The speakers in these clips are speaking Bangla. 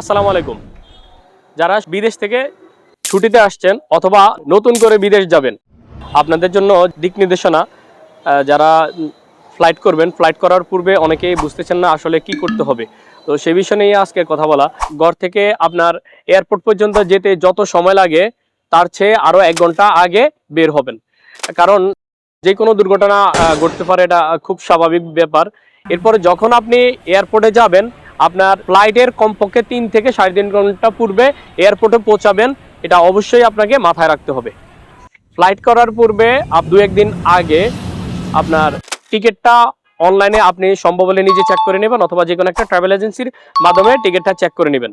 আসসালামু আলাইকুম। যারা বিদেশ থেকে ছুটিতে আসছেন অথবা নতুন করে বিদেশ যাবেন, আপনাদের জন্য দিক নির্দেশনা যারা ফ্লাইট করবেন ফ্লাইট করার পূর্বে অনেকেই বুঝতেছেন না আসলে কি করতে হবে। তো সে বিষয় নিয়ে আজকে কথা বলা। ঘর থেকে আপনার এয়ারপোর্ট পর্যন্ত যেতে যত সময় লাগে, তার চেয়ে আরও এক ঘণ্টা আগে বের হবেন। কারণ যে কোনো দুর্ঘটনা ঘটতে পারে, এটা খুব স্বাভাবিক ব্যাপার। এরপরে যখন আপনি এয়ারপোর্টে যাবেন আপনার ফ্লাইটের কমপক্ষে তিন থেকে সাড়ে তিন ঘণ্টা পূর্বে এয়ারপোর্টে পৌঁছাবেন। এটা অবশ্যই আপনাকে মাথায় রাখতে হবে। ফ্লাইট করার পূর্বে দু একদিন আগে আপনার টিকিটটা অনলাইনে আপনি সম্ভব হলে নিজে চেক করে নেবেন অথবা যে কোনো একটা ট্রাভেল এজেন্সির মাধ্যমে টিকিটটা চেক করে নেবেন।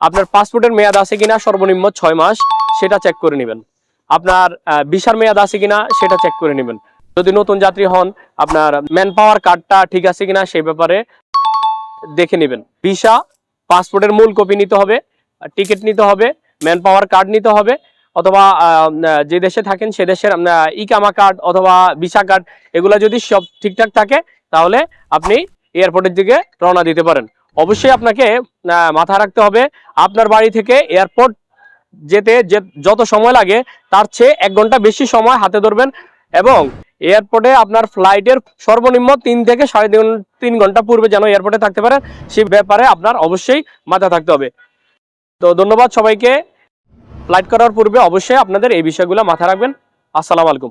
আপনার পাসপোর্টের মেয়াদ আছে কিনা সর্বনিম্ন ছয় মাস, সেটা চেক করে নেবেন। আপনার ভিসার মেয়াদ আছে কিনা, সেটা চেক করে নেবেন। যদি নতুন যাত্রী হন, আপনার ম্যান পাওয়ার কার্ডটা ঠিক আছে কিনা সেই ব্যাপারে দেখে নেবেন। ভিসা, পাসপোর্টের মূল কপি নিতে হবে, টিকিট নিতে হবে ম্যান পাওয়ার কার্ড নিতে হবে, অথবা যে দেশে থাকেন সে দেশের ইকামা কার্ড অথবা ভিসা কার্ড, এগুলো যদি সব ঠিকঠাক থাকে, তাহলে আপনি এয়ারপোর্টের দিকে রওনা দিতে পারেন। অবশ্যই আপনাকে মাথায় রাখতে হবে, আপনার বাড়ি থেকে এয়ারপোর্ট যেতে যত সময় লাগে, তার চেয়ে এক ঘণ্টা বেশি সময় হাতে ধরবেন এবং এয়ারপোর্টে আপনার ফ্লাইটের সর্বনিম্ন তিন থেকে সাড়ে তিন ঘণ্টা পূর্বে যেন এয়ারপোর্টে থাকতে পারে সেই ব্যাপারে আপনার অবশ্যই মাথা থাকতে হবে। তো ধন্যবাদ সবাইকে। ফ্লাইট করার পূর্বে অবশ্যই আপনাদের এই বিষয়গুলো মাথা রাখবেন। আসসালামু আলাইকুম।